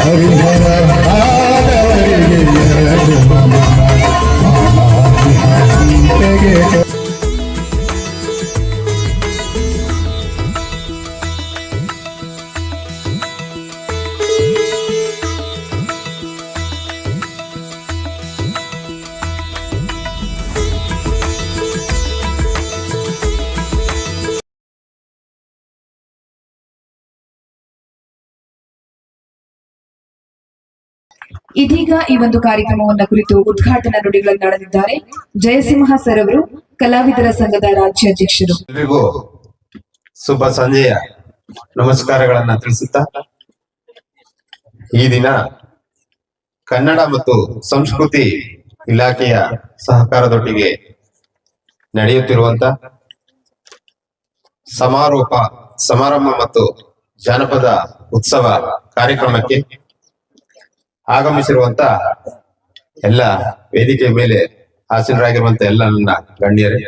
ಹರಿಹರ ಆದವರಿಗೆ ಎರಡು ಗೀತೆಗೆ ಇದೀಗ ಈ ಒಂದು ಕಾರ್ಯಕ್ರಮವನ್ನ ಕುರಿತು ಉದ್ಘಾಟನಾ ನುಡಿಗಳನ್ನಾಡಲಿದ್ದಾರೆ ಜಯಸಿಂಹ ಸರ್ ಅವರು ಕಲಾವಿದರ ಸಂಘದ ರಾಜ್ಯಾಧ್ಯಕ್ಷರು. ಎಲ್ರಿಗೂ ಶುಭ ಸಂಜೆಯ ನಮಸ್ಕಾರಗಳನ್ನ ತಿಳಿಸುತ್ತಾ, ಈ ದಿನ ಕನ್ನಡ ಮತ್ತು ಸಂಸ್ಕೃತಿ ಇಲಾಖೆಯ ಸಹಕಾರದೊಟ್ಟಿಗೆ ನಡೆಯುತ್ತಿರುವಂತ ಸಮಾರೋಪ, ಸಮಾರಂಭ ಮತ್ತು ಜಾನಪದ ಉತ್ಸವ ಕಾರ್ಯಕ್ರಮಕ್ಕೆ ಆಗಮಿಸಿರುವಂತ ಎಲ್ಲ ವೇದಿಕೆ ಮೇಲೆ ಆಸೀನರಾಗಿರುವಂತ ಎಲ್ಲ ನನ್ನ ಗಣ್ಯರೇ,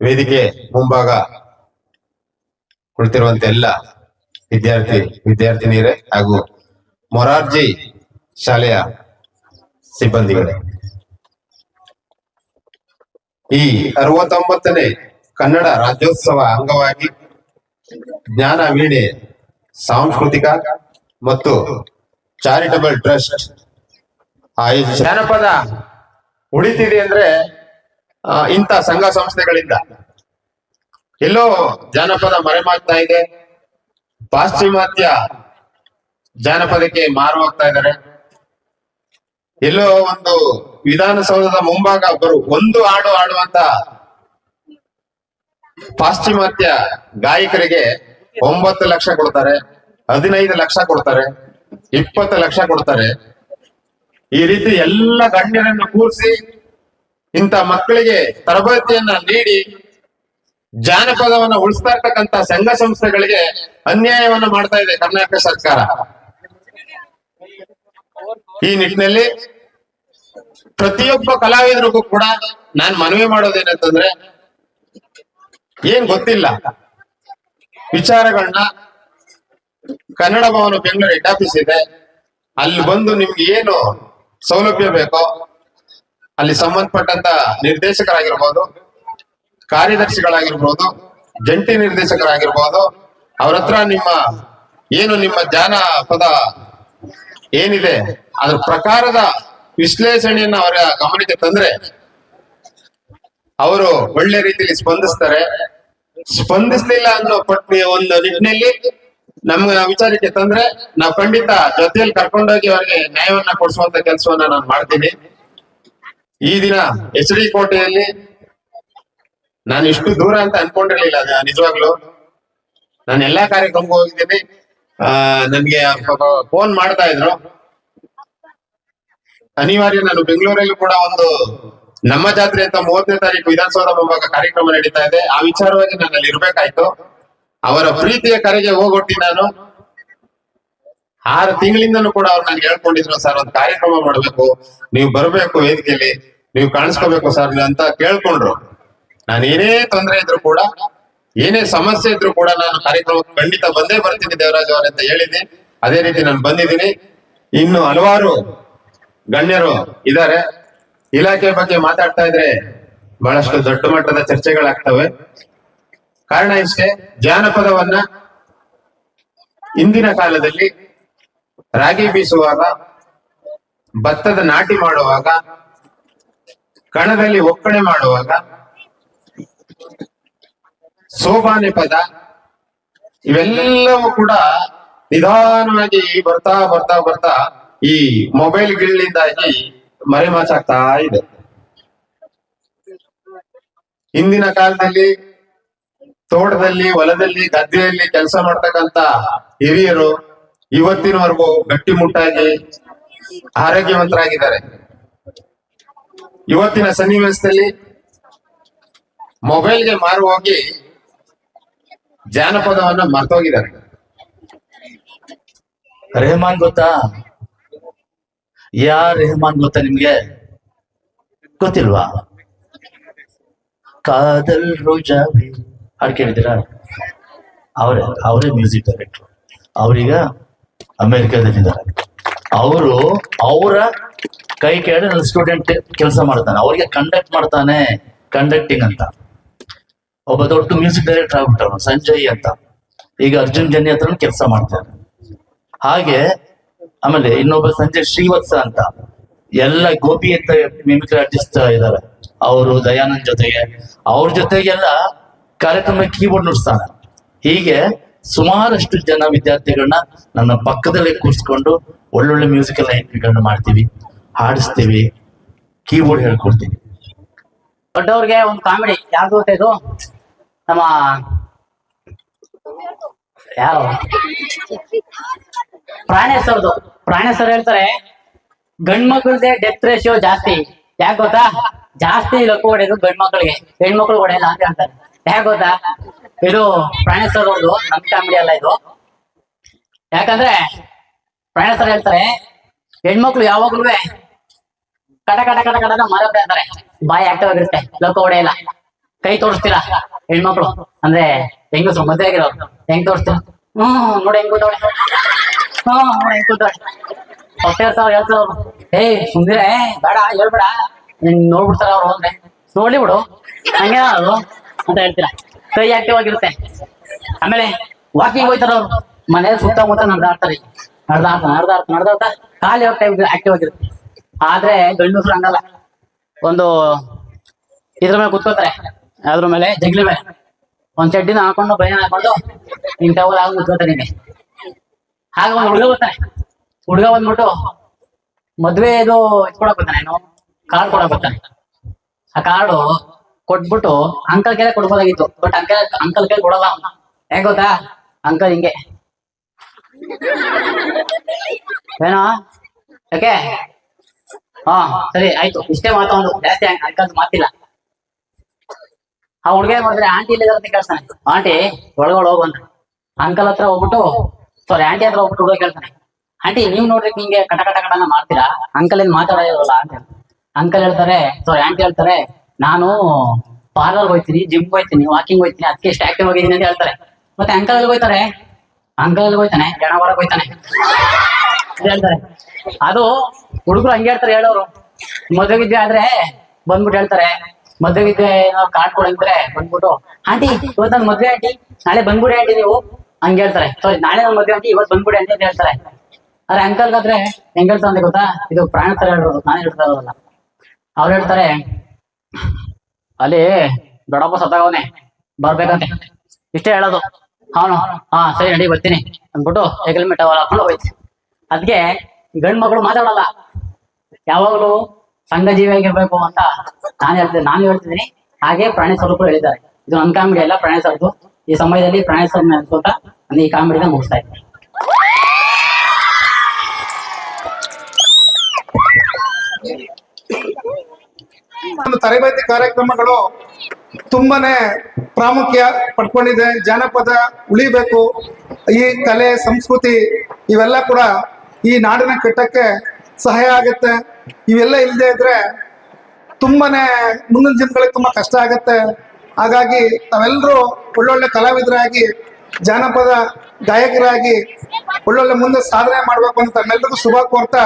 ವೇದಿಕೆ ಮುಂಭಾಗ ಕುಳಿತಿರುವಂತ ಎಲ್ಲ ವಿದ್ಯಾರ್ಥಿ, ವಿದ್ಯಾರ್ಥಿನಿಯರೇ ಹಾಗೂ ಮೊರಾರ್ಜಿ ಶಾಲೆಯ ಸಿಬ್ಬಂದಿಗಳೇ. ಈ ಅರವತ್ತೊಂಬತ್ತನೇ ಕನ್ನಡ ರಾಜ್ಯೋತ್ಸವ ಅಂಗವಾಗಿ ಜ್ಞಾನ ವೀಣೆ ಸಾಂಸ್ಕೃತಿಕ ಮತ್ತು ಚಾರಿಟಬಲ್ ಟ್ರಸ್ಟ್ ಜನಪದ ಉಳಿತಿದೆ ಅಂದ್ರೆ ಇಂಥ ಸಂಘ ಸಂಸ್ಥೆಗಳಿಂದ. ಎಲ್ಲೋ ಜಾನಪದ ಮರೆಮಾಗ್ತಾ ಇದೆ. ಪಾಶ್ಚಿಮಾತ್ಯ ಜಾನಪದಕ್ಕೆ ಮಾರು ಹೋಗ್ತಾ ಇದ್ದಾರೆ. ಎಲ್ಲೋ ಒಂದು ವಿಧಾನಸೌಧದ ಮುಂಭಾಗ ಬರು ಒಂದು ಹಾಡು ಆಡುವಂತ ಪಾಶ್ಚಿಮಾತ್ಯ ಗಾಯಕರಿಗೆ ಒಂಬತ್ತು ಲಕ್ಷ ಕೊಡ್ತಾರೆ, ಹದಿನೈದು ಲಕ್ಷ ಕೊಡ್ತಾರೆ. ಇಪ್ಪತ್ತು ಲಕ್ಷ ಕೊಡ್ತಾರೆ. ಈ ರೀತಿ ಎಲ್ಲ ಗಣ್ಯರನ್ನು ಕೂರಿಸಿ ಇಂಥ ಮಕ್ಕಳಿಗೆ ತರಬೇತಿಯನ್ನ ನೀಡಿ ಜಾನಪದವನ್ನ ಉಳಿಸ್ತಾ ಇರ್ತಕ್ಕಂತ ಸಂಘ ಸಂಸ್ಥೆಗಳಿಗೆ ಅನ್ಯಾಯವನ್ನ ಮಾಡ್ತಾ ಇದೆ ಕರ್ನಾಟಕ ಸರ್ಕಾರ. ಈ ನಿಟ್ಟಿನಲ್ಲಿ ಪ್ರತಿಯೊಬ್ಬ ಕಲಾವಿದರಿಗೂ ಕೂಡ ನಾನು ಮನವಿ ಮಾಡೋದೇನಂತಂದ್ರೆ ಏನ್ ಗೊತ್ತಿಲ್ಲ. ವಿಚಾರಗಳನ್ನ ಕನ್ನಡ ಭವನ ಬೆಂಗಳೂರು ಹೆಡ್ ಆಫೀಸ್ ಇದೆ. ಅಲ್ಲಿ ಬಂದು ನಿಮ್ಗೆ ಏನು ಸೌಲಭ್ಯ ಬೇಕೋ, ಅಲ್ಲಿ ಸಂಬಂಧಪಟ್ಟಂತ ನಿರ್ದೇಶಕರಾಗಿರ್ಬೋದು, ಕಾರ್ಯದರ್ಶಿಗಳಾಗಿರ್ಬೋದು, ಜಂಟಿ ನಿರ್ದೇಶಕರಾಗಿರ್ಬೋದು, ಅವ್ರ ಹತ್ರ ನಿಮ್ಮ ಏನು ನಿಮ್ಮ ಜಾನಪದ ಏನಿದೆ, ಅದ್ರ ಪ್ರಕಾರದ ವಿಶ್ಲೇಷಣೆಯನ್ನ ಅವರ ಗಮನಕ್ಕೆ ತಂದ್ರೆ ಅವರು ಒಳ್ಳೆ ರೀತಿಯಲ್ಲಿ ಸ್ಪಂದಿಸ್ತಾರೆ. ಸ್ಪಂದಿಸ್ಲಿಲ್ಲ ಅನ್ನೋ ಪಟ್ಟಿ ಒಂದು ನಿಟ್ಟಿನಲ್ಲಿ ನಮ್ಗೆ ವಿಚಾರಕ್ಕೆ ತಂದ್ರೆ, ನಾವು ಖಂಡಿತ ಜೊತೆಯಲ್ಲಿ ಕರ್ಕೊಂಡೋಗಿ ಅವರಿಗೆ ನ್ಯಾಯವನ್ನ ಕೊಡಿಸುವಂತ ಕೆಲಸವನ್ನ ನಾನು ಮಾಡ್ತೀನಿ. ಈ ದಿನ ಎಚ್ ಡಿ ಕೋಟೆಯಲ್ಲಿ ನಾನು ಇಷ್ಟು ದೂರ ಅಂತ ಅನ್ಕೊಂಡಿರ್ಲಿಲ್ಲ ನಿಜವಾಗ್ಲು. ನಾನು ಎಲ್ಲಾ ಕಾರ್ಯಕ್ರಮಕ್ಕೂ ಹೋಗಿದ್ದೀನಿ. ಆ, ನನ್ಗೆ ಫೋನ್ ಮಾಡ್ತಾ ಇದ್ರು. ಅನಿವಾರ್ಯ ನಾನು ಬೆಂಗಳೂರಲ್ಲಿ ಕೂಡ ಒಂದು ನಮ್ಮ ಜಾತ್ರೆ ಅಂತ ಮೂವತ್ತನೇ ತಾರೀಕು ವಿಧಾನಸೌಧ ಮುಂಭಾಗ ಕಾರ್ಯಕ್ರಮ ನಡೀತಾ ಇದೆ. ಆ ವಿಚಾರವಾಗಿ ನಾನು ಅಲ್ಲಿ ಇರ್ಬೇಕಾಯ್ತು. ಅವರ ಪ್ರೀತಿಯ ಕರೆಗೆ ಹೋಗೊಟ್ಟಿ ನಾನು ಆರು ತಿಂಗಳಿಂದನೂ ಕೂಡ ಅವ್ರು ನನ್ಗೆ ಹೇಳ್ಕೊಂಡಿದ್ರು, ಸರ್, ಒಂದು ಕಾರ್ಯಕ್ರಮ ಮಾಡ್ಬೇಕು. ನೀವು ಬರ್ಬೇಕು ವೇದಿಕೆಯಲ್ಲಿ ನೀವು ಕಾಣಿಸ್ಕೋಬೇಕು ಸರ್ ಅಂತ ಕೇಳ್ಕೊಂಡ್ರು. ನಾನು ಏನೇ ತೊಂದರೆ ಇದ್ರು ಕೂಡ, ಏನೇ ಸಮಸ್ಯೆ ಇದ್ರು ಕೂಡ ನಾನು ಕಾರ್ಯಕ್ರಮ ಖಂಡಿತ ಬಂದೇ ಬರ್ತೀನಿ ದೇವರಾಜ್ ಅವರೇ ಅಂತ ಹೇಳಿದ್ದೀನಿ. ಅದೇ ರೀತಿ ನಾನು ಬಂದಿದ್ದೀನಿ. ಇನ್ನು ಹಲವಾರು ಗಣ್ಯರು ಇದ್ದಾರೆ. ಇಲಾಖೆ ಬಗ್ಗೆ ಮಾತಾಡ್ತಾ ಇದ್ರೆ ಬಹಳಷ್ಟು ದೊಡ್ಡ ಮಟ್ಟದ ಚರ್ಚೆಗಳಾಗ್ತವೆ. ಕಾರಣ ಇಷ್ಟೇ, ಜಾನಪದವನ್ನ ಇಂದಿನ ಕಾಲದಲ್ಲಿ ರಾಗಿ ಬೀಸುವಾಗ, ಭತ್ತದ ನಾಟಿ ಮಾಡುವಾಗ, ಕಣದಲ್ಲಿ ಒಕ್ಕಣೆ ಮಾಡುವಾಗ, ಸೋಬಾನೆ ಪದ, ಇವೆಲ್ಲವೂ ಕೂಡ ನಿಧಾನವಾಗಿ ಬರ್ತಾ ಬರ್ತಾ ಬರ್ತಾ ಈ ಮೊಬೈಲ್ ಗಳಿಂದಾಗಿ ಮರೆಮಾಚಾಗ್ತಾ ಇದೆ. ಹಿಂದಿನ ಕಾಲದಲ್ಲಿ ತೋಟದಲ್ಲಿ, ಹೊಲದಲ್ಲಿ, ಗದ್ದೆಯಲ್ಲಿ ಕೆಲಸ ಮಾಡ್ತಕ್ಕಂತ ಹಿರಿಯರು ಇವತ್ತಿನವರೆಗೂ ಗಟ್ಟಿಮುಟ್ಟಾಗಿ ಆರೋಗ್ಯವಂತರಾಗಿದ್ದಾರೆ. ಇವತ್ತಿನ ಸನ್ನಿವೇಶದಲ್ಲಿ ಮೊಬೈಲ್ಗೆ ಮಾರು ಹೋಗಿ ಜಾನಪದವನ್ನ ಮರ್ತೋಗಿದ್ದಾರೆ. ರೆಹಮಾನ್ ಗೊತ್ತಾ? ಯಾರ್ ರೆಹಮಾನ್ ಗೊತ್ತಾ ನಿಮ್ಗೆ? ಗೊತ್ತಿಲ್ವಾ? ಕಾದಲ್ ರೋಜಾವೆ ಹಾಡು ಕೇಳಿದ್ದೀರಾ ಅವರೇ ಅವರೇ ಮ್ಯೂಸಿಕ್ ಡೈರೆಕ್ಟ್ರು. ಅವರೀಗ ಅಮೇರಿಕಾದಲ್ಲಿದ್ದಾರೆ. ಅವರು ಅವರ ಕೈ ಕೆಳಗೆ ನನ್ನ ಸ್ಟೂಡೆಂಟ್ ಕೆಲಸ ಮಾಡ್ತಾನೆ. ಅವರಿಗೆ ಕಂಡಕ್ಟ್ ಮಾಡ್ತಾನೆ ಕಂಡಕ್ಟಿಂಗ್ ಅಂತ. ಒಬ್ಬ ದೊಡ್ಡ ಮ್ಯೂಸಿಕ್ ಡೈರೆಕ್ಟರ್ ಆಗ್ಬಿಟ್ಟವನು ಸಂಜಯ್ ಅಂತ. ಈಗ ಅರ್ಜುನ್ ಜನ್ಯ ಹತ್ರ ಕೆಲಸ ಮಾಡ್ತಾನೆ. ಹಾಗೆ, ಆಮೇಲೆ ಇನ್ನೊಬ್ಬ ಸಂಜಯ್ ಶ್ರೀವತ್ಸ ಅಂತ. ಎಲ್ಲ ಗೋಪಿ ಅಂತ ಮಿಮಿಕ್ರಿ ಆರ್ಟಿಸ್ಟ್ ಇದ್ದಾರೆ. ಅವರು ದಯಾನಂದ್ ಜೊತೆಗೆ. ಅವ್ರ ಜೊತೆಗೆಲ್ಲ ಕಾರ್ಯಕ್ರಮ ಕೀಬೋರ್ಡ್ ನುಡಿಸ್ತಾನೆ. ಹೀಗೆ ಸುಮಾರಷ್ಟು ಜನ ವಿದ್ಯಾರ್ಥಿಗಳನ್ನ ನನ್ನ ಪಕ್ಕದಲ್ಲೇ ಕೂರಿಸ್ಕೊಂಡು ಒಳ್ಳೊಳ್ಳೆ ಮ್ಯೂಸಿಕಲ್ ಎಂಟ್ರಿಗಳನ್ನ ಮಾಡ್ತೀವಿ. ಹಾಡಿಸ್ತೀವಿ. ಕೀಬೋರ್ಡ್ ಹೇಳ್ಕೊಡ್ತೀವಿ. ದೊಡ್ಡವ್ರಿಗೆ ಒಂದು ಕಾಮಿಡಿ. ಗೊತ್ತಾ ಇದು? ನಮ್ಮ ಯಾರು? ಪ್ರಾಣೇಶ್ ಅವ್ರು ಹೇಳ್ತಾರೆ ಗಂಡ್ ಮಕ್ಳದೇ ಡೆತ್ ರೇಷಿಯೋ ಜಾಸ್ತಿ. ಯಾಕೆ ಗೊತ್ತಾ? ಜಾಸ್ತಿ ಲಕ್ಕು ಹೊಡೆಯೋದು ಗಂಡ್ ಮಕ್ಳಿಗೆ ಹೆಣ್ಮಕ್ಳು ಹೊಡೆಯಲ್ಲ ಅಂತ ಹೇಳ್ತಾರೆ. ಯಾಕೆ ಗೊತ್ತಾ? ಇದು ಪ್ರಾಣೇಶ್ವರ ಒಂದು ನಮ್ ಕಾಮಿಡಿ ಅಲ್ಲ ಇದು. ಯಾಕಂದ್ರೆ ಪ್ರಾಣೇಶ್ವರ ಹೇಳ್ತಾರೆ, ಹೆಣ್ಮಕ್ಳು ಯಾವಾಗ್ಲೂ ಕಟ ಕಟ ಕಟ ಕಟ ಮಾತಾಡ್ತಾ ಇರ್ತಾರೆ ಬಾಯಿ ಆಕ್ಟಿವ್ ಆಗಿರುತ್ತೆ, ಲೋಕ ಹೊಡೆಯಲ್ಲ ಕೈ ತೋರಿಸ್ತೀರಾ ಹೆಣ್ಮಕ್ಳು? ಅಂದ್ರೆ ಹೆಂಗಸ್ರು, ಮದ್ವೆ ಆಗಿರೋರು, ಹೆಂಗ್ ತೋರಿಸ್ತೀರ? ಹ್ಮ್, ನೋಡಿ ಹೆಂಗ್ ಕೂತವಳೆ. ಹ್ಮ್, ನೋಡಿ ಹೆಂಗ್ ಕೂತವಳೆ. ಹೊಟ್ಟೆ ಇರ್ತಾವ್ರು ಹೇಳ್ತಾರ ಅವ್ರು ಏಯ್ ಸುಮ್ದಿರೆ ಬೇಡ, ಹೇಳ್ಬೇಡ. ನಿನ್ ನೋಡ್ಬಿಡ್ತಾರ ಅವ್ರು ಅಂದ್ರೆ. ನೋಡ್ಲಿ ಬಿಡು. ಹಂಗೆ ಅಂತ ಹೇಳ್ತೀರಾ? ಕೈ ಆಕ್ಟಿವ್ ಆಗಿರುತ್ತೆ. ಆಮೇಲೆ ವಾಕಿಂಗ್ ಹೋಯ್ತಾರ ಅವ್ರು ಮನೆ ಸುತ್ತಮುತ್ತ ನಡೆದಾಡ್ತಾರೆ. ನಡ್ದಾಡ್ತ ನಡ್ದಾಡ್ತ ನಡ್ದಾಡ್ತ ಖಾಲಿ ಹೋಗ್ತಾ ಆಕ್ಟಿವ್ ಆಗಿರುತ್ತೆ. ಆದ್ರೆ ಗಂಡಸರು ಹಂಗಲ್ಲ. ಒಂದು ಇದ್ರ ಮೇಲೆ ಕುತ್ಕೋತಾರೆ ಅದ್ರ ಮೇಲೆ ಜಗ್ಲಿ ಮೇಲೆ. ಒಂದ್ ಚಡ್ಡಿನ ಹಾಕೊಂಡು ಬೈನ ಹಾಕೊಂಡು ನಿನ್ ಟವಲ್ ಆಗ ಕುತ್ಕೋತಾರೆ ನಿಮಗೆ ಆಗ ಒಂದು ಹುಡುಗ ಬರ್ತಾನೆ. ಹುಡುಗ ಬಂದ್ಬಿಟ್ಟು ಮದ್ವೆ ಇದು ಇಟ್ಕೊಡಕ್ ಬರ್ತಾನೆ ಕಾರ್ಡ್ ಕೊಡಕ್ ಬರ್ತಾನೆ. ಆ ಕಾರ್ಡು ಕೊಟ್ಬಿಟ್ಟು ಅಂಕಲ್ ಕೈಲೇ ಕೊಡ್ಬೋದಾಗಿತ್ತು ಬಟ್ ಅಂಕಲ್ ಅಂಕಲ್ ಕೈ ಕೊಡಲ್ಲ ಅವ್ನು. ಹೆಂಗ್ ಗೊತ್ತಾ? ಅಂಕಲ್ ಹಿಂಗೆ. ಏನೋ? ಓಕೆ ಹಾ, ಸರಿ, ಆಯ್ತು. ಇಷ್ಟೇ ಮಾತು ಒಂದು ಜಾಸ್ತಿ ಅಂಕಲ್ ಮಾತಿಲ್ಲ. ಆ ಹುಡುಗ ಏನ್ ಮಾಡಿದ್ರೆ ಆಂಟಿ ಇಲ್ಲ ಅಂತ ಕೇಳ್ತಾನೆ ಆಂಟಿ ಒಳಗೊಳ ಹೋಗು ಅಂಕಲ್ ಹತ್ರ ಹೋಗ್ಬಿಟ್ಟು ಸಾರಿ ಆಂಟಿ ಹತ್ರ ಹೋಗ್ಬಿಟ್ಟು ಹುಡುಗ ಕೇಳ್ತಾನೆ. ಆಂಟಿ ನೀವ್ ನೋಡ್ರಿ ನಿಂಗೆ ಕಟ ಕಟ ಕಟನ ಮಾಡ್ತೀರಾ? ಅಂಕಲ್ ಏನ್ ಮಾತಾಡೋದಿಲ್ಲ ಅಂತ. ಅಂಕಲ್ ಹೇಳ್ತಾರೆ ಸಾರಿ ಆಂಟಿ ಹೇಳ್ತಾರೆ ನಾನು ಪಾರ್ಲರ್ ಹೋಗ್ತೀನಿ ಜಿಮ್ ಹೋಗ್ತೀನಿ ವಾಕಿಂಗ್ ಹೋಗ್ತೀನಿ, ಅದಕ್ಕೆ ಇಷ್ಟ ಆಕ್ಟಿವ್ ಆಗಿದ್ದೀನಿ ಅಂತ ಹೇಳ್ತಾರೆ. ಮತ್ತೆ ಅಂಕಲ್ ಅಲ್ಲಿ ಹೋಗ್ತಾರೆ? ಅಂಕಲ್ ಅಲ್ಲಿ ಹೋಗ್ತಾನೆ? ಜನ ಹೊರಗೆ ಹೋಗ್ತಾನೆ ಹೇಳ್ತಾರೆ. ಅದು ಹುಡುಗರು ಹಂಗೆ ಹೇಳ್ತಾರೆ ಹೇಳೋರು. ಮದುವೆಗಿದ್ದೆ ಆದ್ರೆ ಬಂದ್ಬಿಟ್ಟು ಹೇಳ್ತಾರೆ. ಮದುವೆಗಿದ್ದೆ ನಾವು ಕಾರ್ಡ್ ಕೊಡಂದ್ರೆ ಬಂದ್ಬಿಟ್ಟು. ಆಂಟಿ, ಇವತ್ತು ನಾನು ಮದ್ವೆ ಆಂಟಿ, ನಾಳೆ ಬಂದ್ಬಿಡಿ ಆಂಟಿ ನೀವು. ಹಂಗೆ ಹೇಳ್ತಾರೆ. ಸಾರಿ ನಾಳೆ ನಾನು ಮದ್ವೆ ಆಂಟಿ, ಇವತ್ತು ಬಂದ್ಬಿಡಿ ಅಂತ ಹೇಳ್ತಾರೆ. ಆದ್ರೆ ಅಂಕಲ್ಗಾದ್ರೆ ಹೆಂಗ್ ಹೇಳ್ತಾರೆ ಅಂತ ಗೊತ್ತಾ? ಇದು ಪ್ರಾಣ ತರ ನಾನು ಹೇಳ್ತಾ ಇರೋದಲ್ಲ. ಅವ್ರು ಹೇಳ್ತಾರೆ ಅಲ್ಲಿ ದೊಡ್ಡಪ್ಪ ಸತ್ತಾಗವನೆ ಬರ್ಬೇಕಂತೆ. ಇಷ್ಟೇ ಹೇಳೋದು. ಅವನು ಹಾ, ಸರಿ, ನಡಿ, ಬರ್ತೀನಿ ಅಂದ್ಬಿಟ್ಟು ಹೆಗಲ್ಮೆಟ್ ಅವಳ ಹಾಕೊಂಡು ಹೋಯ್ತು. ಅದಕ್ಕೆ ಗಂಡ್ ಮಕ್ಕಳು ಮಾತಾಡಲ್ಲ. ಯಾವಾಗಲೂ ಸಂಘಜೀವಿಯಾಗಿರ್ಬೇಕು ಅಂತ ನಾನು ಹೇಳ್ತೀನಿ ನಾನು ಹೇಳ್ತಿದ್ದೀನಿ. ಹಾಗೆ ಪ್ರಾಣಿ ಸ್ವರೂಪರು ಹೇಳಿದ್ದಾರೆ. ಇದು ನನ್ನ ಕಾಮಿಡಿ ಅಲ್ಲ, ಪ್ರಾಣಿ ಸ್ವರೂಪ ಈ ಸಮಯದಲ್ಲಿ ಪ್ರಾಣಿ ಸ್ವರೂಪ ಅನ್ಸ್ಕೊತ ನಾನು ಈ ಕಾಮಿಡಿನ ಮುಗಿಸ್ತಾ ಇದ್ದೀನಿ. ಒಂದು ತರಬೇತಿ ಕಾರ್ಯಕ್ರಮಗಳು ತುಂಬಾನೇ ಪ್ರಾಮುಖ್ಯ ಪಡ್ಕೊಂಡಿದೆ. ಜಾನಪದ ಉಳಿಬೇಕು. ಈ ಕಲೆ, ಸಂಸ್ಕೃತಿ ಇವೆಲ್ಲ ಕೂಡ ಈ ನಾಡಿನ ಕಟ್ಟಕ್ಕೆ ಸಹಾಯ ಆಗುತ್ತೆ. ಇವೆಲ್ಲ ಇಲ್ಲದೆ ಇದ್ರೆ ತುಂಬಾನೇ ಮುಂದಿನ ದಿನಗಳಿಗೆ ತುಂಬಾ ಕಷ್ಟ ಆಗುತ್ತೆ. ಹಾಗಾಗಿ ತಾವೆಲ್ಲರೂ ಒಳ್ಳೊಳ್ಳೆ ಕಲಾವಿದರಾಗಿ ಜಾನಪದ ಗಾಯಕರಾಗಿ ಒಳ್ಳೊಳ್ಳೆ ಮುಂದೆ ಸಾಧನೆ ಮಾಡ್ಬೇಕು ಅಂತ ತಮ್ಮೆಲ್ಲರಿಗೂ ಶುಭ ಕೋರ್ತಾ.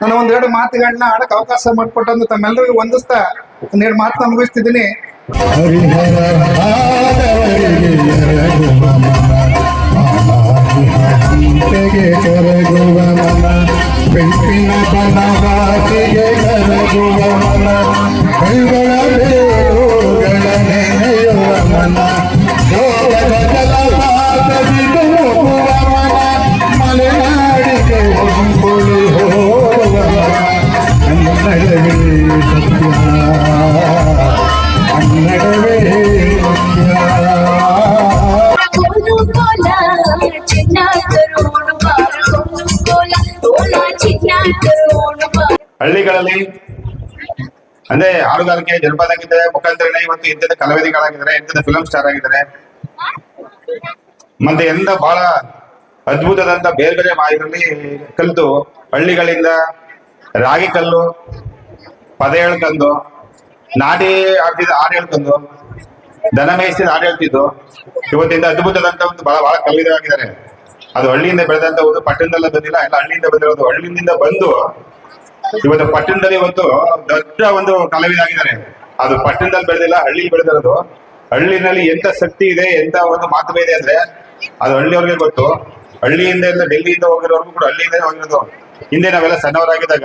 ನಾನು ಒಂದೆರಡು ಮಾತುಗಳನ್ನ ಆಡಕ್ಕೆ ಅವಕಾಶ ಮಾಡಿಕೊಟ್ಟಂದು ತಮ್ಮೆಲ್ಲರಿಗೂ ವಂದಿಸ್ತಾ ಒಂದೆರಡು ಮಾತನ್ನ ಮುಗಿಸ್ತಿದ್ದೀನಿ. ಹಳ್ಳಿಗಳಲ್ಲಿ ಅಂದ್ರೆ ಹಾಡುಗಾರಿಕೆ ಜನಪದ ಗೀತೆ ಮುಖಾಂತರನೇ ಇವತ್ತು ಇದ್ದ ಕಲಾವಿದಿಗಳಾಗಿದ್ದಾರೆ ಇದ್ದ ಫಿಲಂ ಸ್ಟಾರ್ ಆಗಿದ್ದಾರೆ. ಮತ್ತೆ ಎಂದ ಬಹಳ ಅದ್ಭುತದಂತ ಬೇರೆ ಬೇರೆ ಮಾಹಿತಿ ಕಲಿತು ಹಳ್ಳಿಗಳಿಂದ ರಾಗಿ ಕಲ್ಲು ಪದ ಹೇಳ್ಕೊಂಡು, ನಾಡಿ ಆಡ್ತಿದ್ದ ಹಾಡು ಹೇಳ್ಕೊಂಡು, ದನ ಮೇಯಿಸಿದ ಹಾಡು ಹೇಳ್ತಿದ್ದು. ಇವತ್ತಿಂದ ಅದ್ಭುತದಂತ ಒಂದು ಬಹಳ ಬಹಳ ಕಲಾವಿದರಾಗಿದ್ದಾರೆ ಅದು ಹಳ್ಳಿಯಿಂದ ಬೆಳೆದಂತ ಒಂದು ಪಟ್ಟಣದಲ್ಲ ಬಂದಿಲ್ಲ, ಎಲ್ಲ ಹಳ್ಳಿಯಿಂದ ಬಂದಿರೋದು. ಹಳ್ಳಿಯಿಂದ ಬಂದು ಇವತ್ತು ಪಟ್ಟಣದಲ್ಲಿ ಇವತ್ತು ದೊಡ್ಡ ಒಂದು ಕಲಾವಿದಾಗಿದ್ದಾರೆ. ಅದು ಪಟ್ಟಣದಲ್ಲಿ ಬೆಳೆದಿಲ್ಲ ಹಳ್ಳಿ ಬೆಳೆದಿರೋದು. ಹಳ್ಳಿನಲ್ಲಿ ಎಂತ ಶಕ್ತಿ ಇದೆ, ಎಂತ ಒಂದು ಮಾತುಕತೆ ಇದೆ ಅಂದ್ರೆ, ಅದು ಹಳ್ಳಿಯವ್ರಿಗೆ ಗೊತ್ತು. ಹಳ್ಳಿಯಿಂದ ಎಲ್ಲ ಡೆಲ್ಲಿಯಿಂದ ಹೋಗಿರೋರ್ಗು ಕೂಡ ಹಳ್ಳಿಯಿಂದ ಹೋಗಿರೋದು. ಹಿಂದೆ ನಾವೆಲ್ಲ ಸಣ್ಣವರಾಗಿದ್ದಾಗ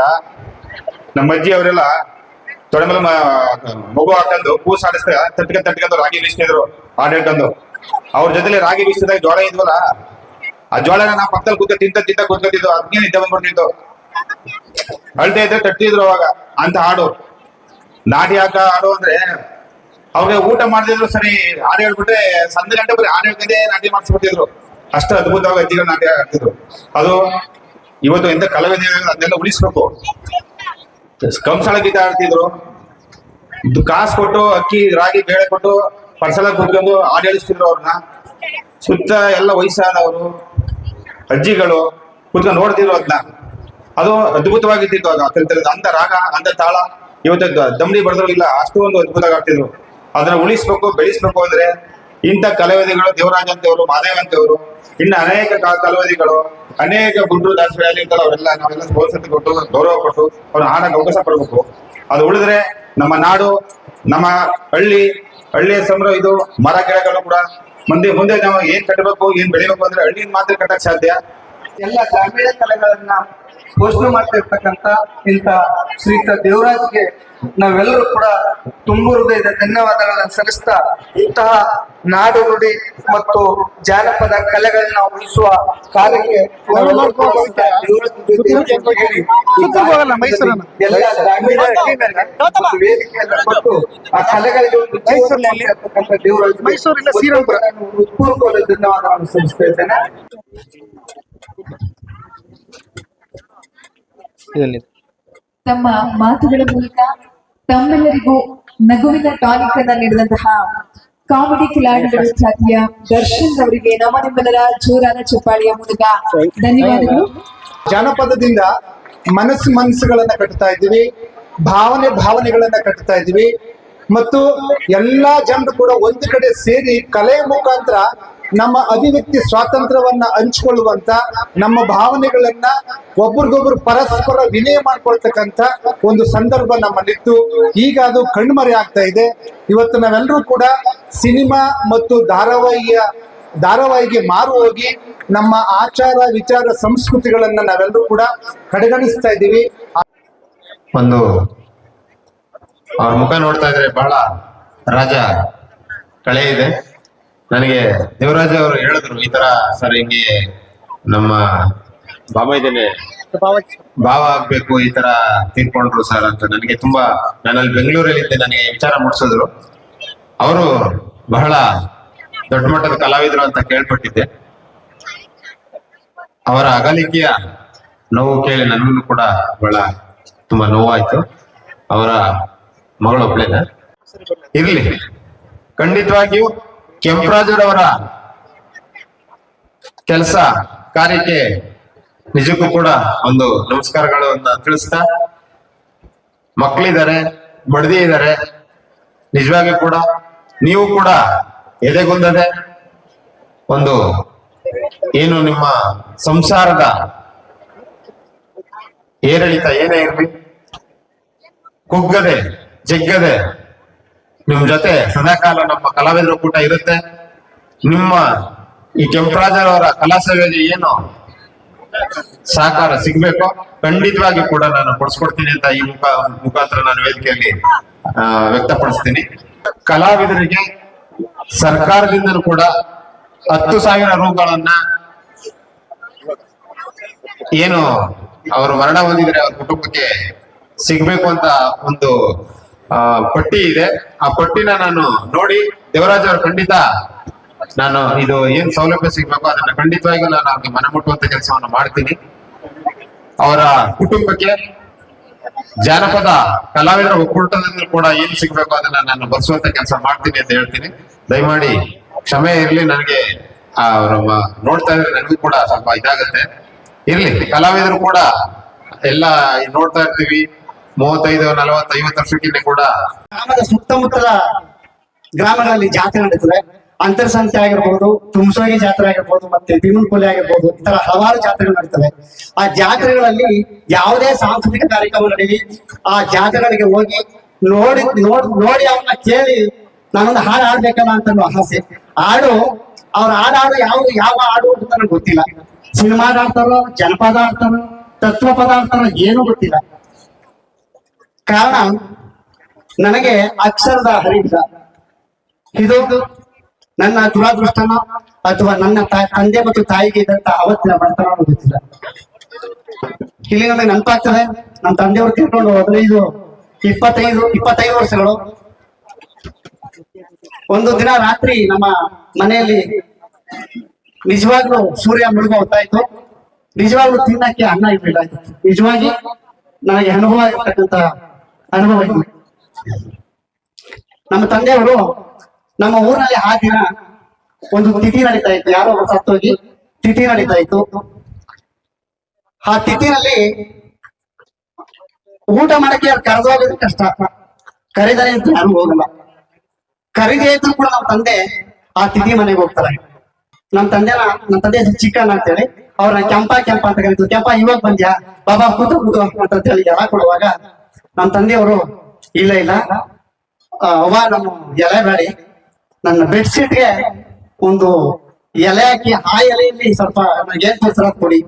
ನಮ್ಮ ಅಜ್ಜಿ ಅವರೆಲ್ಲ ತೊಡೆ ಮೇಲೆ ಮಗು ಹಾಕೊಂಡು ಕೂಸ್ ಆಡಿಸ್ತಾ ತಟ್ಕ ತಟ್ಕೊಂಡು ರಾಗಿ ಬೀಸ್ತಿದ್ರು ಹಾಡು ಅವ್ರ ಜೊತೆಲಿ ರಾಗಿ ಬೀಸಿದಾಗ ಜೋಳ ಇದ್ವಲ್ಲ? ಆ ಜೋಳನ ನಾ ಪಕ್ಕದಲ್ಲಿ ಕೂತ ತಿಂತ ತಿಂತ ಕೂತ್ಕೊತಿದ್ದು ಅದ್ನೇ ನಿದ್ದೆ ಬಂದ್ಬಿಟ್ಟಿದ್ದು ಅಳ್ತಾ ಇದ್ರೆ ತಟ್ಟಿದ್ರು ಅವಾಗ, ಅಂತ ಹಾಡು. ನಾಟಿ ಹಾಕ, ಹಾಡು ಅಂದ್ರೆ ಅವ್ರಿಗೆ ಊಟ ಮಾಡ್ತಿದ್ರು ಸರಿ, ಹಾಡು ಹೇಳ್ಬಿಟ್ರೆ ಸಂಜೆ ಗಂಟೆ ಬರೀ ಹಾಡು ಹೇಳ್ಕೊಂಡೆ ನಾಟಿ ಮಾಡಿಸ್ಬಿಟ್ಟಿದ್ರು ಅಷ್ಟು ಅದ್ಭುತವಾಗಿ ಅಜ್ಜಿಗಳು ನಾಟಿ ಹಾಕ್ತಿದ್ರು. ಅದು ಇವತ್ತು ಎಂತ ಕಲಾವಿದ ಅದನ್ನೆಲ್ಲ ಉಳಿಸ್ಬೇಕು. ಕಂಸಾಳ ಗೀತ ಆಡ್ತಿದ್ರು ಕಾಸು ಕೊಟ್ಟು, ಅಕ್ಕಿ, ರಾಗಿ ಬೇಳೆ ಕೊಟ್ಟು ಪರ್ಸಲ ಕುತ್ಕೊಂಡು ಹಾಡು ಹೇಳಿಸ್ತಿದ್ರು ಅವ್ರನ್ನ. ಸುತ್ತ ಎಲ್ಲ ವಯಸ್ಸಾದವರು, ಅಜ್ಜಿಗಳು ಕುತ್ಕೊಂಡು ನೋಡ್ತಿದ್ರು ಅದನ್ನ ಅದು ಅದ್ಭುತವಾಗಿರ್ತಿತ್ತು ಆಗ. ಕಲ್ತಿರೋದು ಅಂತ ರಾಗ ಅಂತ ತಾಳ ಇವತ್ತು ದಮ್ಡಿ ಬರೆದ್ರು ಇಲ್ಲ ಅಷ್ಟು ಒಂದು ಅದ್ಭುತವಾಗಿ ಆಗ್ತಿದ್ರು ಅದನ್ನ ಉಳಿಸ್ಬೇಕು, ಬೆಳೆಸ್ಬೇಕು ಅಂದ್ರೆ ಇಂಥ ಕಲಾವಿದಗಳು ದೇವರಾಜ್ ಅಂತವರು ಮಾದೇವ್ ಅಂತವರು ಇನ್ನು ಅನೇಕ ಕಲಾವಿದಿಗಳು, ಅನೇಕ ಗುಂಡು ದಾಸರಿ ಅಲ್ಲಿ ಇರ್ತಾರೆ ಅವರೆಲ್ಲ ನಾವೆಲ್ಲ ಪ್ರೋತ್ಸಾಹ ಕೊಟ್ಟು ಗೌರವ ಕೊಟ್ಟು ಅವ್ರ ಹಾಡ ಅವಕಾಶ ಪಡ್ಬೇಕು ಅದು ಉಳಿದ್ರೆ ನಮ್ಮ ನಾಡು, ನಮ್ಮ ಹಳ್ಳಿ, ಹಳ್ಳಿಯ ಸಂಭ್ರಮ ಇದು, ಮರ ಗಿಡಗಳು ಕೂಡ ಮುಂದೆ ಮುಂದೆ ನಾವು ಏನ್ ಕಟ್ಟಬೇಕು, ಏನ್ ಬೆಳಿಬೇಕು ಅಂದ್ರೆ ಹಳ್ಳಿಯಿಂದ ಮಾತ್ರ ಕಟ್ಟಕ್ ಸಾಧ್ಯ. ಎಲ್ಲ ಗ್ರಾಮೀಣ ಕಲೆಗಳನ್ನ ಪೋಷಣೆ ಮಾಡ್ತಿರ್ತಕ್ಕಂತ ಇಂಥ ಶ್ರೀಯುತ ದೇವರಾಜ್ಗೆ ನಾವೆಲ್ಲರೂ ಕೂಡ ತುಂಬು ಹೃದಯದ ಧನ್ಯವಾದಗಳನ್ನು ಸಲ್ಲಿಸ್ತಾ ಇಂತಹ ನಾಡು ನುಡಿ ಮತ್ತು ಜಾನಪದ ಕಲೆಗಳನ್ನ ಉಳಿಸುವ ಕಾರ್ಯಕ್ಕೆ ಎಲ್ಲ ವೇದಿಕೆಯನ್ನ ಕೊಟ್ಟು ಆ ಕಲೆಗಳಿಗೆ ಒಂದು ಹೃತ್ಪೂರ್ವಕವಾದ ಧನ್ಯವಾದಗಳನ್ನು ಸಲ್ಲಿಸ್ತಾ ಇದ್ದೇನೆ. ತಮ್ಮ ಮಾತುಗಳ ಮೂಲಕ ತಮ್ಮೆಲ್ಲರಿಗೂ ನಗುವಿನ ಟಾನಿಕ್ ಅನ್ನ ನೀಡಿದಂತಹ ಕಾಮಿಡಿ ಕಿಲಾಡಿಗಳು ಖ್ಯಾತಿಯ ದರ್ಶನ್ ಅವರಿಗೆ ನಮ್ಮ ನಿಮ್ಮೆಲ್ಲರ ಜೋರಾನ ಚಪ್ಪಾಳಿಯ ಮೂಲಕ ಧನ್ಯವಾದಗಳು. ಜಾನಪದದಿಂದ ಮನಸ್ಸು ಮನಸ್ಸುಗಳನ್ನ ಕಟ್ತಾ ಇದ್ದೀವಿ ಭಾವನೆ ಭಾವನೆಗಳನ್ನ ಕಟ್ತಾ ಇದ್ದೀವಿ. ಮತ್ತು ಎಲ್ಲಾ ಜನರು ಕೂಡ ಒಂದು ಕಡೆ ಸೇರಿ ಕಲೆಯ ಮುಖಾಂತರ ನಮ್ಮ ಅಭಿವ್ಯಕ್ತಿ ಸ್ವಾತಂತ್ರ್ಯವನ್ನ ಹಂಚಿಕೊಳ್ಳುವಂತ, ನಮ್ಮ ಭಾವನೆಗಳನ್ನ ಒಬ್ರಿಗೊಬ್ರು ಪರಸ್ಪರ ವಿನಯ ಮಾಡ್ಕೊಳ್ತಕ್ಕಂತ ಒಂದು ಸಂದರ್ಭ ನಮ್ಮಲ್ಲಿತ್ತು. ಈಗ ಅದು ಕಣ್ಮರೆ ಆಗ್ತಾ ಇದೆ. ಇವತ್ತು ನಾವೆಲ್ಲರೂ ಕೂಡ ಸಿನಿಮಾ ಮತ್ತು ಧಾರಾವಾಹಿಯ, ಧಾರಾವಾಹಿಗೆ ಮಾರು ಹೋಗಿ ನಮ್ಮ ಆಚಾರ ವಿಚಾರ ಸಂಸ್ಕೃತಿಗಳನ್ನ ನಾವೆಲ್ಲರೂ ಕೂಡ ಕಡೆಗಣಿಸ್ತಾ ಇದ್ದೀವಿ. ಒಂದು ಅವ್ರ ಮುಖ ನೋಡ್ತಾ ಇದ್ರೆ ಬಹಳ ರಾಜ ಕಳೆ ಇದೆ. ನನಗೆ ದೇವರಾಜ ಅವರು ಹೇಳಿದ್ರು ಈ ತರ ಸರ್ ಹಿಂಗೆ ನಮ್ಮ ಬಾಬಾ ಇದ್ದೇನೆ. ಭಾವ ಆಗ್ಬೇಕು ಈ ತರ ತೀರ್ಕೊಂಡ್ರು ಸರ್ ಅಂತ ನನಗೆ ತುಂಬಾ, ನಾನಲ್ಲಿ ಬೆಂಗಳೂರಲ್ಲಿ ಇದ್ದೆ ನನಗೆ ವಿಚಾರ ಮೂಡಿಸಿದ್ರು ಅವರು ಬಹಳ ದೊಡ್ಡ ಮಟ್ಟದ ಕಲಾವಿದರು ಅಂತ ಕೇಳ್ಪಟ್ಟಿದ್ದೆ. ಅವರ ಅಗಲಿಕೆಯ ನೋವು ಕೇಳಿ ನನಗೂ ಕೂಡ ಬಹಳ ತುಂಬಾ ನೋವಾಯ್ತು. ಅವರ ಮಗಳೊಬ್ಳೇನ ಇರ್ಲಿ. ಖಂಡಿತವಾಗಿಯೂ ಕೆಂಪರಾಜರವರ ಕೆಲಸ ಕಾರ್ಯಕ್ಕೆ ನಿಜಕ್ಕೂ ಕೂಡ ಒಂದು ನಮಸ್ಕಾರಗಳನ್ನ ತಿಳಿಸ್ತಾ, ಮಕ್ಕಳಿದ್ದಾರೆ ಬಡದಿ ಇದ್ದಾರೆ, ನಿಜವಾಗಿ ಕೂಡ ನೀವು ಕೂಡ ಎದೆಗುಂದದೆ ಒಂದು ಏನು ನಿಮ್ಮ ಸಂಸಾರದ ಏರಿಳಿತ ಏನೇ ಇರಲಿ, ಕುಗ್ಗದೆ, ಜಗ್ಗದೆ ನಿಮ್ ಜೊತೆ ಸದಾಕಾಲ ನಮ್ಮ ಕಲಾವಿದರ ಕೂಟ ಇರುತ್ತೆ. ನಿಮ್ಮ ಈ ಕೆಂಪರಾಜರವರ ಕಲಾ ಸೇವೆಗೆ ಏನು ಸಹಕಾರ ಸಿಗ್ಬೇಕು? ಖಂಡಿತವಾಗಿ ಕೂಡ ನಾನು ಕೊಡಿಸ್ಕೊಡ್ತೀನಿ ಅಂತ ಈ ಮುಖ, ಮುಖಾಂತರ ನಾನು ವೇದಿಕೆಯಲ್ಲಿ ವ್ಯಕ್ತಪಡಿಸ್ತೀನಿ. ಕಲಾವಿದರಿಗೆ ಸರ್ಕಾರದಿಂದಲೂ ಕೂಡ ಹತ್ತು ಸಾವಿರ ರೂಗಳನ್ನ ಏನು ಅವರು ಮರಣ ಹೊಂದಿದ್ರೆ ಅವ್ರ ಕುಟುಂಬಕ್ಕೆ ಸಿಗ್ಬೇಕು ಅಂತ ಒಂದು ಪಟ್ಟಿ ಇದೆ. ಆ ಪಟ್ಟಿನ ನಾನು ನೋಡಿ, ದೇವರಾಜ್ ಅವರು ಖಂಡಿತ ನಾನು ಇದು ಏನ್ ಸೌಲಭ್ಯ ಸಿಗ್ಬೇಕು ಅದನ್ನ ಖಂಡಿತವಾಗಿಯೂ ನಾನು ಅವ್ರಿಗೆ ಮನೆ ಮುಟ್ಟುವಂತ ಕೆಲಸವನ್ನು ಮಾಡ್ತೀನಿ. ಅವರ ಕುಟುಂಬಕ್ಕೆ ಜಾನಪದ ಕಲಾವಿದರ ಒಕ್ಕೂಟದಲ್ಲಿ ಕೂಡ ಏನ್ ಸಿಗ್ಬೇಕು ಅದನ್ನ ನಾನು ಬರ್ಸುವಂತ ಕೆಲಸ ಮಾಡ್ತೀನಿ ಅಂತ ಹೇಳ್ತೀನಿ. ದಯಮಾಡಿ ಕ್ಷಮೆ ಇರ್ಲಿ, ನನಗೆ ನೋಡ್ತಾ ಇದ್ರೆ ನನಗೂ ಕೂಡ ಸ್ವಲ್ಪ ಇದಾಗತ್ತೆ. ಇರ್ಲಿ, ಕಲಾವಿದರು ಕೂಡ ಎಲ್ಲ ನೋಡ್ತಾ ಇರ್ತೀವಿ. ಮೂವತ್ತೈದು ನಲವತ್ತು ಐವತ್ತು ವರ್ಷಕ್ಕಿಂತ ಕೂಡ ಗ್ರಾಮದ ಸುತ್ತಮುತ್ತಲ ಗ್ರಾಮಗಳಲ್ಲಿ ಜಾತ್ರೆ ನಡೀತದೆ. ಅಂತರ್ಸಂತೆ ಆಗಿರ್ಬೋದು ತುಮಸೋಗಿ ಜಾತ್ರೆ ಆಗಿರ್ಬೋದು, ಮತ್ತೆ ಭೀಮನ್ಕೊಲೆ ಆಗಿರ್ಬೋದು, ಈ ತರ ಹಲವಾರು ಜಾತ್ರೆಗಳು ನಡೀತವೆ. ಆ ಜಾತ್ರೆಗಳಲ್ಲಿ ಯಾವುದೇ ಸಾಂಸ್ಕೃತಿಕ ಕಾರ್ಯಕ್ರಮ ನಡೀಲಿ, ಆ ಜಾತ್ರೆಗಳಿಗೆ ಹೋಗಿ ನೋಡಿ, ನೋಡ್, ನೋಡಿ ಅವ್ರನ್ನ ಕೇಳಿ, ನಾನೊಂದು ಹಾಡು ಆಡ್ಬೇಕಲ್ಲ ಅಂತ ಆಸೆ. ಹಾಡು, ಅವ್ರ ಹಾಡು ಯಾವ ಯಾವ ಹಾಡು ಅಂತ ನನಗೆ ಗೊತ್ತಿಲ್ಲ. ಸಿನಿಮಾದ ಆಡ್ತಾರೋ ಜನಪದ ಆಡ್ತಾರೋ ತತ್ವಪದ ಆಡ್ತಾರೋ ಏನೂ ಗೊತ್ತಿಲ್ಲ. ಕಾರಣ ನನಗೆ ಅಕ್ಷರದ ಹರಿವಿಲ್ಲ ಇದು ನನ್ನ ದುರಾದೃಷ್ಟನೋ ಅಥವಾ ನನ್ನ ತಂದೆ ಮತ್ತು ತಾಯಿಗೆ ಇದ್ದಂತ ಅವತ್ತಿನ ಬಡತನ ಗೊತ್ತಿಲ್ಲ. ಇಲ್ಲಿ ನಮಗೆ ನೆನಪಾಗ್ತದೆ ನಮ್ಮ ತಂದೆಯವರು ತಿಳ್ಕೊಂಡು ಹದಿನೈದು, ಇಪ್ಪತ್ತೈದು ಇಪ್ಪತ್ತೈದು ವರ್ಷಗಳು. ಒಂದು ದಿನ ರಾತ್ರಿ ನಮ್ಮ ಮನೆಯಲ್ಲಿ ನಿಜವಾಗ್ಲೂ ಸೂರ್ಯ ಮುಳುಗೋ ಇತ್ತು ನಿಜವಾಗ್ಲೂ ತಿನ್ನಕ್ಕೆ ಅನ್ನ ಇರ್ಲಿಲ್ಲ. ನಿಜವಾಗಿ ನನಗೆ ಅನುಭವ ಇರ್ತಕ್ಕಂತ ಅನುಭವ ಇದೆ. ನಮ್ಮ ತಂದೆಯವರು ನಮ್ಮ ಊರಲ್ಲಿ ಆ ದಿನ ಒಂದು ತಿಥಿ ನಡೀತಾ ಇತ್ತು. ಯಾರೋ ಒಬ್ಬರು ಸತ್ತೋಗಿ ತಿಥಿ ನಡೀತಾ ಇತ್ತು. ಆ ತಿಥಿನಲ್ಲಿ ಊಟ ಮಾಡಕ್ಕೆ ಅವ್ರು ಕರೆದೋಗೋದು ಕಷ್ಟ. ಕರೆದರೆ ಅಂತ ಯಾರು ಹೋಗಲ್ಲ. ಕರೀದೇ ಇದ್ರು ಕೂಡ ನಮ್ಮ ತಂದೆ ಆ ತಿಥಿ ಮನೆಗೆ ಹೋಗ್ತಾರೆ. ನಮ್ಮ ತಂದೆನ, ನಮ್ಮ ತಂದೆ ಹೆಸರು ಚಿಕ್ಕಣ್ಣ ಅಂತೇಳಿ ಅವ್ರನ್ನ ಕೆಂಪ ಕೆಂಪ ಅಂತ ಕರೀತು ಕೆಂಪ, ಇವಾಗ ಬಂದ್ಯಾ? ಬಾಬಾ ಕೂತು ಕೂತು ಅಂತ ಹೇಳಿ ಎಲ್ಲ ಕೊಡುವಾಗ ನಮ್ಮ ತಂದೆಯವರು ಇಲ್ಲ ಇಲ್ಲ. ಅವ ಅವ್ವ ನಮ್ಮ ಎಲೆ ಬೇಡಿ. ನನ್ನ ಬೆಡ್ಶೀಟ್ಗೆ ಒಂದು ಎಲೆ ಹಾಕಿ, ಆ ಎಲೆಯಲ್ಲಿ ಸ್ವಲ್ಪ ನನಗೆ ಏನ್ ತೋರ್ಸರ ಕೊಡಿ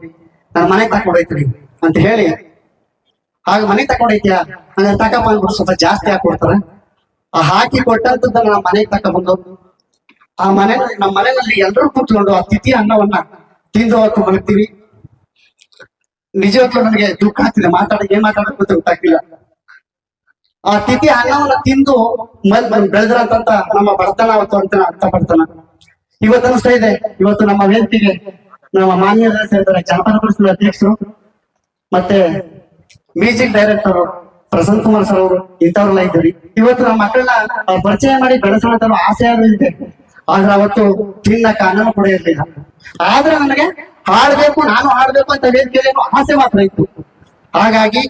ನನ್ನ ಮನೆಗೆ ತಕೊಂಡೋಯ್ತೀನಿ ಅಂತ ಹೇಳಿ ಆಗ ಮನೆಗೆ ತಕೊಂಡೈತ್ಯಾ ಹಂಗಾರೆ ತಕಪ್ಪ ಅಂದ್ಬಿಟ್ಟು ಸ್ವಲ್ಪ ಜಾಸ್ತಿ ಹಾಕೊಡ್ತಾರೆ. ಕೊಡ್ತಾರೆ ಆ ಹಾಕಿ ಕೊಟ್ಟಂತದ್ದನ್ನ ನಮ್ಮ ಮನೆಗೆ ತಕೊಂಡ್ಬಂದು ಆ ಮನೆ, ನಮ್ಮ ಮನೆಯಲ್ಲಿ ಎಲ್ಲರೂ ಕೂತ್ಕೊಂಡು ಆ ತಿಥಿ ಅನ್ನವನ್ನ ತಿಂದು ಹೋಗ್ತು ಮಲಗ್ತೀವಿ. ನಿಜವಾಗ್ಲೂ ನನಗೆ ದುಃಖ ಆಗ್ತಿದೆ. ಮಾತಾಡೋಕೆ ಏನ್ ಮಾತಾಡಕ್ ಗೊತ್ತಾಗ್ತಿಲ್ಲ. ಆ ತಿಥಿ ಅನ್ನವನ್ನ ತಿಂದು ಮಲ್ ಬೆಳೆದ್ರಂತ ನಮ್ಮ ಬಡತನ ಅವತ್ತು ಅಂತ ಅರ್ಥ ಪಡ್ತಾನ ಇವತ್ತು ಅನಿಸ್ತಾ ಇದೆ. ಇವತ್ತು ನಮ್ಮ ವೇದಿಕೆಗೆ ನಮ್ಮ ಮಾನ್ಯ ಸೇರಿದ್ದಾರೆ. ಜಾನಪದ ಪರಿಸ್ಥಿತಿ ಅಧ್ಯಕ್ಷರು ಮತ್ತೆ music director Prasanna Kumar sir ಅವರು, ಇಂಥವ್ರೆಲ್ಲ ಇದ್ದೀರಿ. ಇವತ್ತು ನಮ್ಮ ಮಕ್ಕಳನ್ನ ಪರಿಚಯ ಮಾಡಿ ಬೆಳೆಸೋಣ ಆಸೆ ಆದ್ರೂ ಇದೆ ಆದ್ರೆ ಅವತ್ತು ತಿನ್ನಕ ಅನ್ನನೂ ಕೂಡ ಇರ್ಲಿಲ್ಲ. ಆದ್ರೆ ನನಗೆ ಹಾಡ್ಬೇಕು, ನಾನು ಹಾಡ್ಬೇಕು ಅಂತ ವೇದಿಕೆಯಲ್ಲಿ ಆಸೆ ಮಾತ್ರ ಇತ್ತು. ಹಾಗಾಗಿ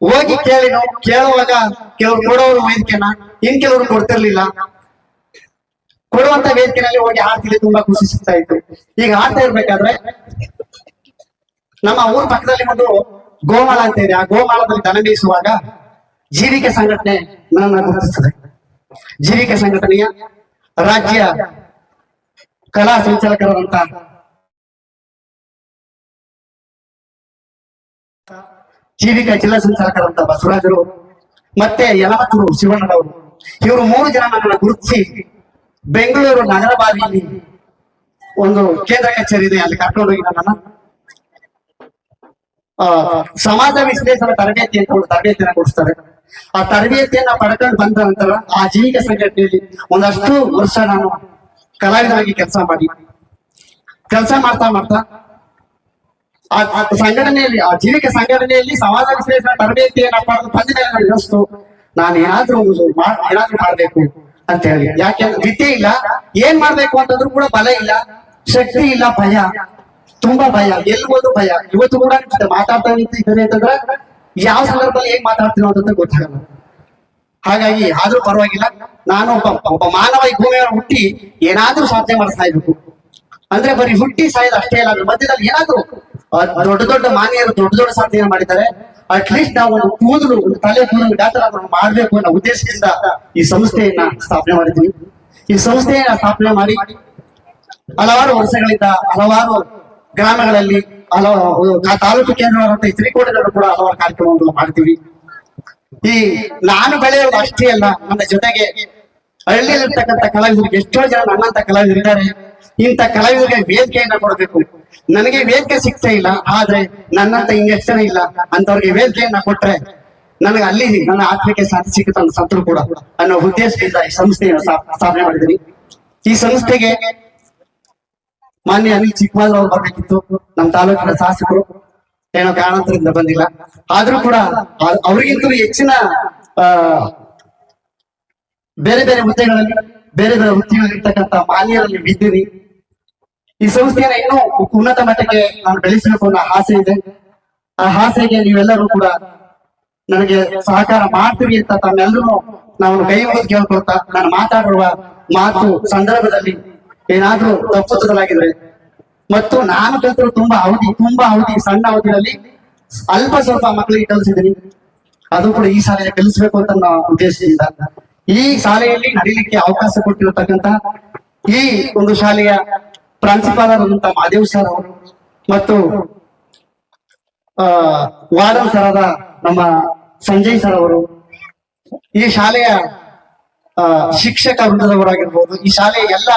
ಹೋಗಿ ಕೇಳಿ ನಾವು ಕೇಳುವಾಗ ಕೆಲವರು ಕೊಡೋರು ವೇದಿಕೆನ, ಇನ್ ಕೆಲವರು ಕೊಡ್ತಿರ್ಲಿಲ್ಲ. ಕೊಡುವಂತ ವೇದಿಕೆನಲ್ಲಿ ಹೋಗಿ ಹಾಡ್ತಿದ್ದೆ ತುಂಬಾ ಖುಷಿ ಸಿಗ್ತಾ ಇತ್ತು. ಈಗ ಹಾಡ್ತಾ ಇರ್ಬೇಕಾದ್ರೆ ನಮ್ಮ ಊರ್ ಪಕ್ಕದಲ್ಲಿ ಒಂದು ಗೋಮಾಳ ಅಂತ ಇದೆ. ಆ ಗೋಮಾಳದಲ್ಲಿ ದನ ಮೇಯಿಸುವಾಗ ಜೀವಿಕೆ ಸಂಘಟನೆ ನನ್ನ ಗುರುತಿಸ್ತದೆ. ಜೀವಿಕೆ ಸಂಘಟನೆಯ ರಾಜ್ಯ ಕಲಾ ಸಂಚಾಲಕರಾದಂತ ಜೀವಿಕಾ ಜಿಲ್ಲಾ ಸಂಚಾಲಕರಂತ ಬಸವರಾಜರು ಮತ್ತೆ ಯಲಮತ್ತೂರು ಶಿವಣ್ಣನವರು. ಇವರು ಮೂರು ಜನ ನನ್ನನ್ನು ಗುರುತಿಸಿ ಬೆಂಗಳೂರು ನಗರ ಬಾವಿಯಲ್ಲಿ ಒಂದು ಕೇಂದ್ರ ಕಚೇರಿ ಇದೆ ಅಲ್ಲಿ ಕರ್ಕೊಂಡೋಗಿ ಆ, ಸಮಾಜ ವಿಶ್ಲೇಷಣ ತರಬೇತಿ ಅಂತ ತರಬೇತಿಯನ್ನ ಕೊಡಿಸ್ತಾರೆ. ಆ ತರಬೇತಿಯನ್ನ ಪಡ್ಕೊಂಡು ಬಂದ ನಂತರ ಆ ಜೀವಿಕ ಸಂಘಟನೆಯಲ್ಲಿ ಒಂದಷ್ಟು ವರ್ಷ ನಾನು ಕಲಾವಿದನಾಗಿ ಕೆಲಸ ಮಾಡಿ. ಕೆಲಸ ಮಾಡ್ತಾ ಮಾಡ್ತಾ ಆ ಸಂಘಟನೆಯಲ್ಲಿ, ಆ ಜೀವಿಕ ಸಂಘಟನೆಯಲ್ಲಿ ಸಮಾಜ ವಿಶ್ಲೇಷಣೆ ತರಬೇತಿ ಏನಪ್ಪ ನನಗೆ ಅನಿಸ್ತು ನಾನು ಏನಾದ್ರೂ ಏನಾದ್ರೂ ಮಾಡ್ಬೇಕು ಅಂತ ಹೇಳಿ. ಯಾಕೆಂದ್ರೆ ವಿದ್ಯೆ ಇಲ್ಲ. ಏನ್ ಮಾಡ್ಬೇಕು ಅಂತಂದ್ರೂ ಕೂಡ ಬಲ ಇಲ್ಲ. ಶಕ್ತಿ ಇಲ್ಲ, ಭಯ. ತುಂಬಾ ಭಯ. ಎಲ್ಲಿ ಹೋದ್ರು ಭಯ. ಇವತ್ತು ಕೂಡ ಮಾತಾಡ್ತಾ ಇದ್ದೇನೆ ಅಂತಂದ್ರೆ ಯಾವ ಸಂದರ್ಭದಲ್ಲಿ ಹೇಗ್ ಮಾತಾಡ್ತೀನೋ ಅಂತ ಗೊತ್ತಾಗಲ್ಲ. ಹಾಗಾಗಿ ಆದ್ರೂ ಪರವಾಗಿಲ್ಲ. ನಾನು ಒಬ್ಬ ಒಬ್ಬ ಮಾನವ ಈ ಭೂಮಿಯನ್ನು ಹುಟ್ಟಿ ಏನಾದ್ರೂ ಸಾಧನೆ ಮಾಡಿಸ್ತಾ ಇರ್ಬೇಕು. ಅಂದ್ರೆ ಬರೀ ಹುಟ್ಟಿ ಸಾಯೋದು ಅಷ್ಟೇ ಅದ್ರ ಮಧ್ಯದಲ್ಲಿ ಏನಾದ್ರೂ ದೊಡ್ಡ ದೊಡ್ಡ ಮಾನ್ಯರು, ದೊಡ್ಡ ದೊಡ್ಡ ಸಾಧನೆ ಮಾಡಿದ್ದಾರೆ. ಅಟ್ ಲೀಸ್ಟ್ ನಾವು ಒಂದು ಕೂದಲು, ಒಂದು ತಲೆ ಕೂದಲು ಡಾಕ್ಟರ್ ಮಾಡಬೇಕು ಅನ್ನೋ ಉದ್ದೇಶದಿಂದ ಈ ಸಂಸ್ಥೆಯನ್ನ ಸ್ಥಾಪನೆ ಮಾಡಿದ್ದೀವಿ ಈ ಸಂಸ್ಥೆಯನ್ನ ಸ್ಥಾಪನೆ ಮಾಡಿ ಹಲವಾರು ವರ್ಷಗಳಿಂದ ಹಲವಾರು ಗ್ರಾಮಗಳಲ್ಲಿ, ಹಲವಾರು ತಾಲೂಕು ಕೇಂದ್ರವಾದಂತಹ ಈ ತ್ರಿಕೋಟದಲ್ಲೂ ಕೂಡ ಹಲವಾರು ಕಾರ್ಯಕ್ರಮಗಳನ್ನು ಮಾಡ್ತೀವಿ. ಈ ನಾನು ಬೆಳೆಯೋದು ಅಷ್ಟೇ ಅಲ್ಲ, ನನ್ನ ಜೊತೆಗೆ ಹಳ್ಳಿಯಲ್ಲಿರ್ತಕ್ಕಂಥ ಕಲಾವಿದರಿಗೆ ಎಷ್ಟೋ ಜನ ನನ್ನಂತ ಕಲಾವಿದರಿದ್ದಾರೆ. ಇಂಥ ಕಲಾವಿದರಿಗೆ ವೇದಿಕೆಯನ್ನ ಕೊಡಬೇಕು. ನನಗೆ ವೇದಿಕೆ ಸಿಗ್ತಾ ಇಲ್ಲ, ಆದ್ರೆ ನನ್ನಂತ ಜನ ಇಲ್ಲ ಅಂತವ್ರಿಗೆ ವೇದಿಕೆಯನ್ನ ಕೊಟ್ರೆ ನನಗೆ ಅಲ್ಲಿ ನನ್ನ ಆತ್ಮಕ್ಕೆ ಶಾಂತಿ ಸಿಗುತ್ತೆ ಅನ್ನೋ ಸಂತರು ಕೂಡ ಅನ್ನೋ ಉದ್ದೇಶದಿಂದ ಈ ಸಂಸ್ಥೆಯನ್ನು ಸ್ಥಾ- ಸ್ಥಾಪನೆ ಮಾಡಿದ್ದೀನಿ. ಈ ಸಂಸ್ಥೆಗೆ ಮಾನ್ಯ ಅನಿಲ್ ಚಿಕ್ಕಮಾಲ್ ಅವರು ಬರ್ಬೇಕಿತ್ತು. ನಮ್ಮ ತಾಲೂಕಿನ ಶಾಸಕರು ಏನೋ ಕಾರಣಾಂತರದಿಂದ ಬಂದಿಲ್ಲ. ಆದ್ರೂ ಕೂಡ ಅವ್ರಿಗಿಂತಲೂ ಹೆಚ್ಚಿನ ಬೇರೆ ಬೇರೆ ಹುದ್ದೆಗಳಲ್ಲಿ, ಬೇರೆ ಬೇರೆ ವೃತ್ತಿಗಳಿರ್ತಕ್ಕಂಥ ಮಾನ್ಯರಲ್ಲಿ ಬಿದ್ದೀರಿ ಈ ಸಂಸ್ಥೆಯನ್ನ ಇನ್ನೂ ಉನ್ನತ ಮಟ್ಟಕ್ಕೆ ನಾನು ಬೆಳೆಸಬೇಕು ಅನ್ನೋ ಆಸೆ ಇದೆ. ಆ ಆಸೆಗೆ ನೀವೆಲ್ಲರೂ ಕೂಡ ನನಗೆ ಸಹಕಾರ ಮಾಡ್ತೀವಿ ಅಂತ ತಮ್ಮೆಲ್ಲರೂ ನಾವು ಕೈ ಮುಗಿದು ಕೇಳ್ಕೊಳ್ತಾ ನಾನು ಮಾತಾಡಿರುವ ಮಾತು ಸಂದರ್ಭದಲ್ಲಿ ಏನಾದ್ರೂ ತಪ್ಪುತ್ತಲಾಗಿದ್ರೆ ಮತ್ತು ನಾನು ಕಲಿತರು ತುಂಬಾ ಅವಧಿ ತುಂಬಾ ಅವಧಿ, ಸಣ್ಣ ಅವಧಿಯಲ್ಲಿ ಅಲ್ಪ ಸ್ವಲ್ಪ ಮಕ್ಕಳಿಗೆ ಕಲಿಸಿದ್ದೀನಿ. ಅದು ಕೂಡ ಈ ಶಾಲೆಯಲ್ಲಿ ಕಲಿಸ್ಬೇಕು ಅಂತ ನನ್ನ ಉದ್ದೇಶದಿಂದ. ಈ ಶಾಲೆಯಲ್ಲಿ ನಡೀಲಿಕ್ಕೆ ಅವಕಾಶ ಕೊಟ್ಟಿರತಕ್ಕಂತ ಈ ಒಂದು ಶಾಲೆಯ ಪ್ರಾಂಶುಪಾಲರಾದಂತ ಮಹಾದೇವ್ ಸರ್ ಅವರು ಮತ್ತು ವಾರ್ಡನ್ ಸರ್ ಆದ ನಮ್ಮ ಸಂಜಯ್ ಸರ್ ಅವರು, ಈ ಶಾಲೆಯ ಶಿಕ್ಷಕ ವೃಂದದವರಾಗಿರ್ಬೋದು, ಈ ಶಾಲೆಯ ಎಲ್ಲ